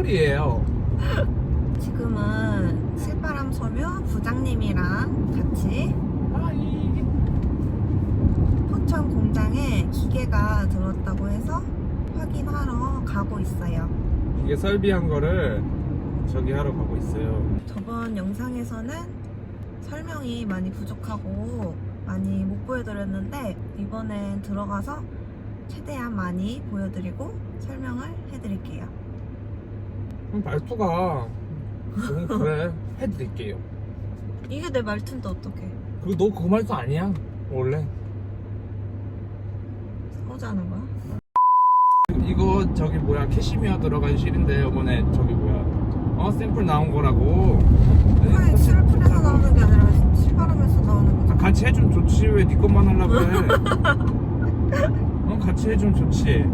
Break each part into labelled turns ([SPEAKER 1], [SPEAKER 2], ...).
[SPEAKER 1] 슬플이에요.
[SPEAKER 2] 지금은 실바람 소묘 부장님이랑 같이
[SPEAKER 1] 아이.
[SPEAKER 2] 포천 공장에 기계가 들어왔다고 해서 확인하러 가고 있어요.
[SPEAKER 1] 이게 설비한 거를 저기 하러 가고 있어요.
[SPEAKER 2] 저번 영상에서는 설명이 많이 부족하고 많이 못 보여드렸는데 이번엔 들어가서 최대한 많이 보여드리고 설명을 해드릴게요.
[SPEAKER 1] 말투가 너무 그래. 해드릴게요.
[SPEAKER 2] 이게 내 말투인데 어떡해.
[SPEAKER 1] 그리고 너 그 말투 아니야. 원래.
[SPEAKER 2] 싸우자는 거야?
[SPEAKER 1] 이거 저기 뭐야 캐시미어 들어간 실인데 이번에 저기 뭐야 어 샘플 나온 거라고.
[SPEAKER 2] 아니 실풀에서 나오는 게 아니라 실바람에서 나오는
[SPEAKER 1] 아,
[SPEAKER 2] 거죠.
[SPEAKER 1] 같이 해주면 좋지 왜네 것만 하려고 해 어, 같이 해주면 좋지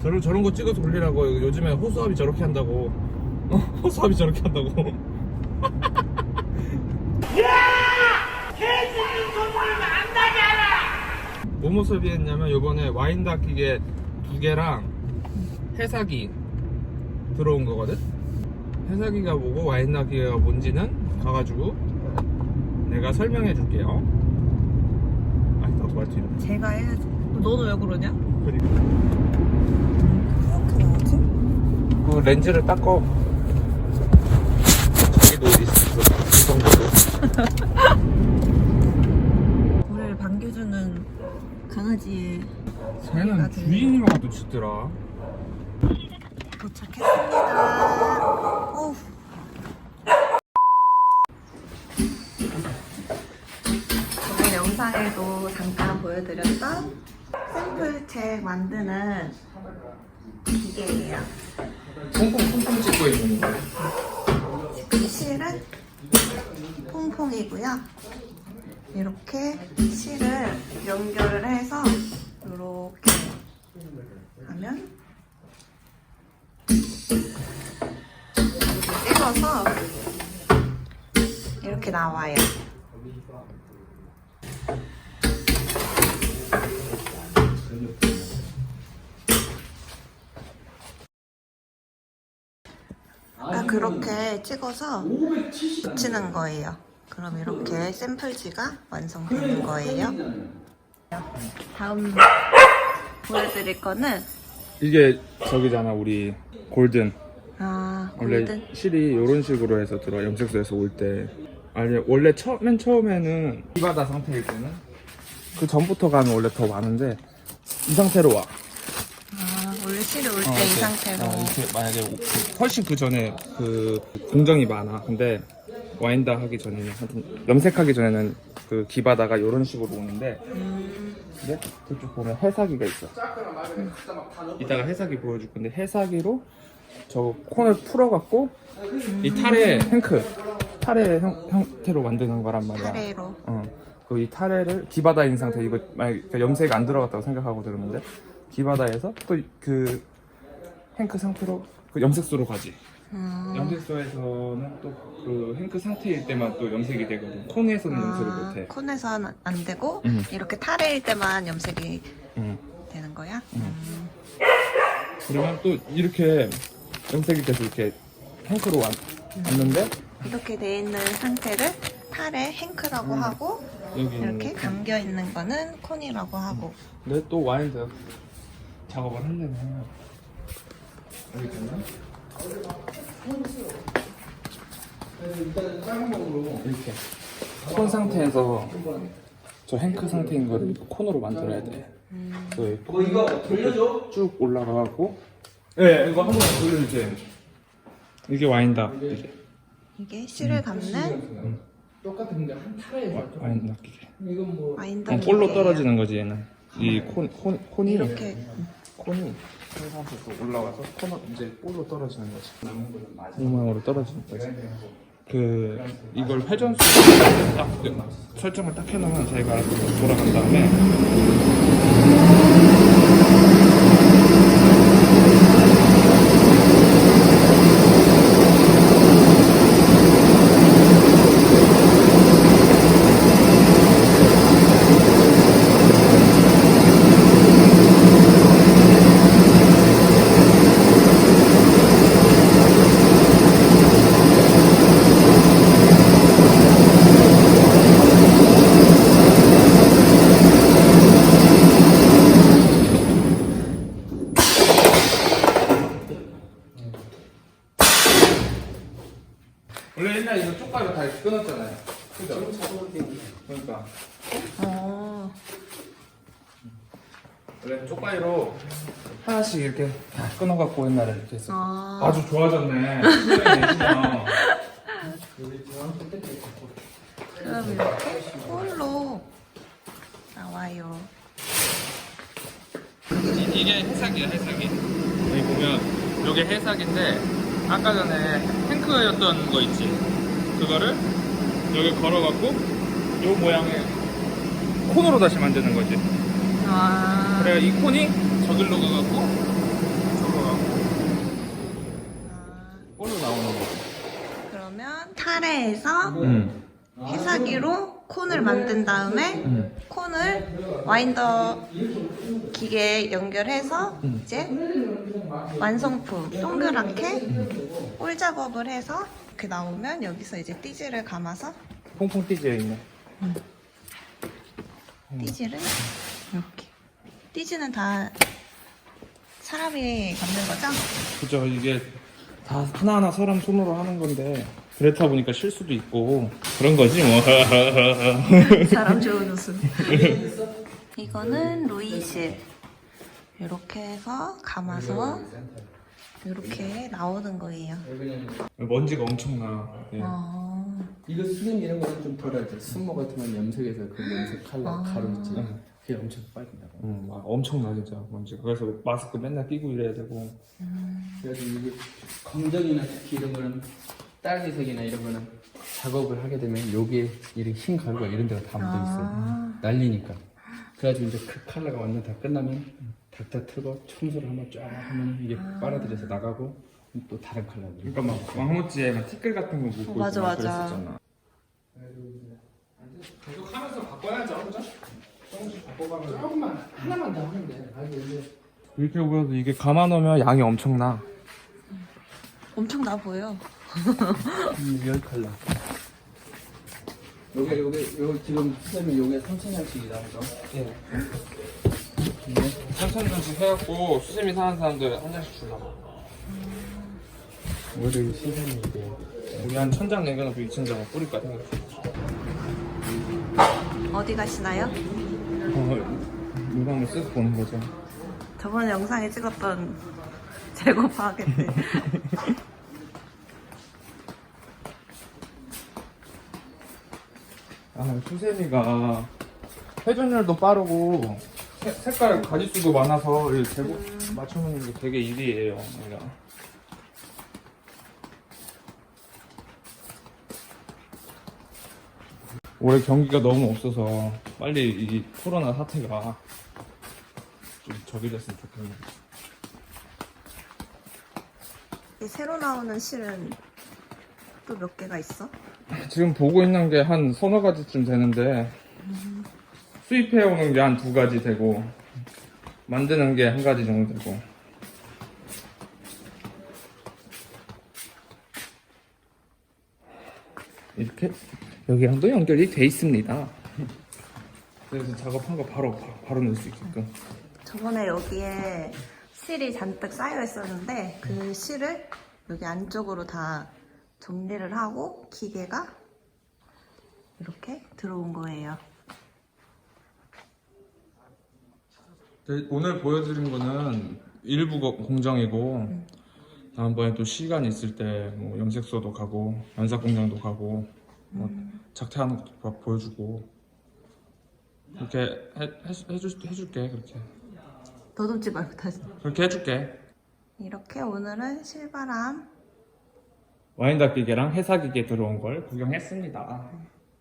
[SPEAKER 1] 저런, 저런 거 찍어서 올리라고 요즘에 호수아비 저렇게 한다고. 어, 호수아비 저렇게 한다고. 뭐뭐 설비했냐면 요번에 와인 닦이게 두 개랑 해사기 들어온 거거든? 해사기가 뭐고 와인 닦이가 뭔지는 가가지고 내가 설명해 줄게요. 아니 나도 말투 이름
[SPEAKER 2] 제가 해야지. 너는 왜 그러냐?
[SPEAKER 1] 그리고
[SPEAKER 2] 그렇게 나오지?
[SPEAKER 1] 그 렌즈를 닦어 저기도 어디 있어 이 정도도
[SPEAKER 2] 우리를 반겨주는 강아지의
[SPEAKER 1] 쟤는 주인이랑 와도 짖더라
[SPEAKER 2] 도착했습니다. 어우. 저번 영상에도 잠깐 보여드렸던 샘플 책 만드는 기계예요.
[SPEAKER 1] 퐁퐁 퐁퐁 찍고 있는 거
[SPEAKER 2] 지금 실은 퐁퐁이고요. 이렇게 실을 연결을 해서 이렇게 하면 이렇게 찍어서 이렇게 나와요. 아까 그렇게 찍어서 붙이는 거예요. 그럼 이렇게 샘플지가 완성되는 거예요. 다음 보여드릴 거는
[SPEAKER 1] 이게 저기잖아 우리 골든
[SPEAKER 2] 아
[SPEAKER 1] 원래
[SPEAKER 2] 골든
[SPEAKER 1] 실이 이런 식으로 해서 들어 염색소에서 올 때 아니 원래 처, 맨 처음에는 이바다 상태일 때는 그 전부터 가면 원래 더 많은데 이 상태로 와
[SPEAKER 2] 아 실이 올때
[SPEAKER 1] 어,
[SPEAKER 2] 이
[SPEAKER 1] 이렇게,
[SPEAKER 2] 상태로
[SPEAKER 1] 어, 이렇게 만약에 오- 훨씬 그 전에 그 공정이 많아. 근데 와인다 하기 전에는 하여튼 염색하기 전에는 그 기바다가 이런 식으로 오는데
[SPEAKER 2] 음,
[SPEAKER 1] 근데 저쪽 보면 해사기가 있어. 이따가 해사기 보여줄 건데 해사기로 저 콘을 풀어갖고 이 탈에 행크 탈의 형, 형태로 만드는 거란 말이야.
[SPEAKER 2] 카레로
[SPEAKER 1] 어. 그 이 타레를 기바다인 상태 이거 만약 염색 안 들어갔다고 생각하고 들었는데 기바다에서 또 그 행크 상태로 그 염색소로 가지.
[SPEAKER 2] 음,
[SPEAKER 1] 염색소에서는 또 그 행크 상태일 때만 또 염색이 되거든. 콘에서는 염색을
[SPEAKER 2] 아,
[SPEAKER 1] 못해.
[SPEAKER 2] 콘에서는 안 되고
[SPEAKER 1] 음.
[SPEAKER 2] 이렇게 타레일 때만 염색이
[SPEAKER 1] 응.
[SPEAKER 2] 되는 거야?
[SPEAKER 1] 음.
[SPEAKER 2] 음.
[SPEAKER 1] 그러면 또 이렇게 염색이 돼서 이렇게 행크로 왔, 왔는데
[SPEAKER 2] 이렇게 돼 있는 상태를 타레 행크라고
[SPEAKER 1] 음.
[SPEAKER 2] 하고
[SPEAKER 1] 여기
[SPEAKER 2] 이렇게
[SPEAKER 1] 거.
[SPEAKER 2] 감겨 있는 거는 콘이라고 하고
[SPEAKER 1] 근데 또 와인드 작업을 하려면 여기 됐나? 이렇게 콘 상태에서 저 행크 상태인 거를 콘으로 만들어야 돼. 그
[SPEAKER 3] 어, 이거 돌려줘?
[SPEAKER 1] 쭉 올라가고. 네, 이거 한 번 돌려주세요. 이게 와인다. 이게
[SPEAKER 2] 이게 실을 감는
[SPEAKER 3] 똑같은데 한 타라에
[SPEAKER 1] 와, 와인 낚이게.
[SPEAKER 3] 이건 뭐
[SPEAKER 2] 와인더
[SPEAKER 1] 어, 볼로 떨어지는 거지 얘는. 이 콘, 콘, 콘이
[SPEAKER 2] 이렇게
[SPEAKER 1] 콘이 콘 상태에서 올라가서 콘은 이제 볼로 떨어지는 거지. 이 모양으로 떨어지는 거지. 그 이걸 회전수 딱 설정을 딱 해놓으면 알아서 돌아간 다음에 끊었잖아요. 그죠? 그러니까
[SPEAKER 2] 어.
[SPEAKER 1] 원래 쪽가위로 하나씩 이렇게 다 끊어갖고 옛날에 이렇게 했어.
[SPEAKER 2] 아.
[SPEAKER 1] 아주 좋아졌네. 시간이 내시면.
[SPEAKER 2] 그럼 이렇게 홀로 나와요.
[SPEAKER 1] 이- 이게 해삭이야 해삭이 여기 보면 이게 해삭인데 아까 전에 탱크였던 거 있지 그거를 여기 걸어갖고 요 모양의 콘으로 다시 만드는 거지
[SPEAKER 2] 아.
[SPEAKER 1] 그래 이 콘이 저길로 가갖고 저기로 가고
[SPEAKER 2] 아.
[SPEAKER 1] 꼴로 나오는 거
[SPEAKER 2] 그러면 타레에서
[SPEAKER 1] 응.
[SPEAKER 2] 해사기로 콘을 만든 다음에
[SPEAKER 1] 응.
[SPEAKER 2] 콘을 와인더 기계에 연결해서
[SPEAKER 1] 음.
[SPEAKER 2] 이제 완성품 동그랗게 올 작업을 해서 이렇게 나오면 여기서 이제 띠지를 감아서
[SPEAKER 1] 퐁퐁 띠지에 있네.
[SPEAKER 2] 띠지를 이렇게. 띠지는 다 사람이 감는 거죠?
[SPEAKER 1] 그죠. 이게 다 하나하나 사람 손으로 하는 건데 그렇다 보니까 실수도 있고 그런 거지 뭐
[SPEAKER 2] 사람 좋은 웃음. 이거는 루이실. 이렇게 해서 감아서 이렇게 나오는 거예요.
[SPEAKER 1] 먼지가 엄청나 예.
[SPEAKER 2] 어,
[SPEAKER 3] 이거 수분 이런 거는 좀 덜하죠. 순모 같은 건 염색해서 그 염색 칼라
[SPEAKER 2] 아.
[SPEAKER 3] 가루 있지.
[SPEAKER 1] 응.
[SPEAKER 3] 그게 엄청 빨간다고.
[SPEAKER 1] 응, 막 엄청나 진짜 먼지. 그래서 마스크 맨날 끼고 이래야 되고.
[SPEAKER 3] 그래서 이게 검정이나 특히 이런 거는 딸기색이나 이런 거는 작업을 하게 되면 여기에 이런 흰 가루가 이런 데가 다 묻어 있어요.
[SPEAKER 2] 아.
[SPEAKER 3] 날리니까. 그래가지고 이제 그 컬러가 완전 다 끝나면 닥터 틀고 청소를 한번 쫙 하면 이게 빨아들여서 나가고 또 다른 컬러로.
[SPEAKER 1] 그러니까 막 왕모찌에 막 티끌 같은 거 묻고
[SPEAKER 2] 맞아,
[SPEAKER 1] 있고 막
[SPEAKER 2] 맞아.
[SPEAKER 1] 그랬었잖아. 계속 하면서 바꿔야죠, 그죠? 조금씩 바꿔가면서.
[SPEAKER 3] 조금만 하나만 더 하면 돼. 이제
[SPEAKER 1] 이렇게 보여도 이게 감아 넣으면 양이 엄청나.
[SPEAKER 2] 엄청 나 보여.
[SPEAKER 3] 열 컬러. 요게 요게 요 지금 수세미 요게 3천 원씩이다 그죠?
[SPEAKER 1] 예. 3천 원씩 해갖고 수세미 사는 사람들 한 잔씩 주려고.
[SPEAKER 3] 오히려 신선이 이게
[SPEAKER 1] 우리 한 천장 남겨놓고 2천 장 뿌릴까 생각.
[SPEAKER 2] 어디 가시나요?
[SPEAKER 1] 어, 물감을 쓰고 보는 거죠.
[SPEAKER 2] 저번에 영상에 찍었던 재고 파괴 때.
[SPEAKER 1] 아, 수세미가 회전율도 빠르고 색- 색깔 가지수도 많아서 이 제곱 맞춰놓는 게 되게 일이에요. 얘가. 올해 경기가 너무 없어서 빨리 이 코로나 사태가 좀 적이 됐으면 좋겠네요.
[SPEAKER 2] 이 새로 나오는 실은 또 몇 개가 있어?
[SPEAKER 1] 지금 보고 있는 게 한 서너 가지쯤 되는데 수입해 오는 게 한 두 가지 되고 만드는 게 한 가지 정도 되고 이렇게 여기랑도 연결이 돼 있습니다. 그래서 작업한 거 바로 바로, 바로 넣을 수 있게끔
[SPEAKER 2] 저번에 여기에 실이 잔뜩 쌓여 있었는데 그 실을 여기 안쪽으로 다 정리를 하고 기계가 이렇게 들어온 거예요.
[SPEAKER 1] 네, 오늘 보여드린 거는 일부 거- 공정이고 다음번에 또 시간 있을 때뭐 염색소도 가고 연삭 공장도 가고 뭐 작태하는 것도 막 보여주고. 그렇게 해, 해, 해줄, 해줄게 그렇게.
[SPEAKER 2] 더듬지 말고 다시.
[SPEAKER 1] 그렇게 해줄게.
[SPEAKER 2] 이렇게 오늘은 실바람
[SPEAKER 1] 와인 닦기계랑 해사기계 들어온 걸 구경했습니다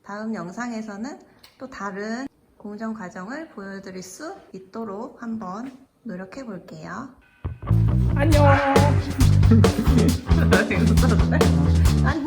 [SPEAKER 2] 다음 영상에서는 또 다른 공정 과정을 보여드릴 수 있도록 한번 노력해 볼게요. 안녕. 안녕.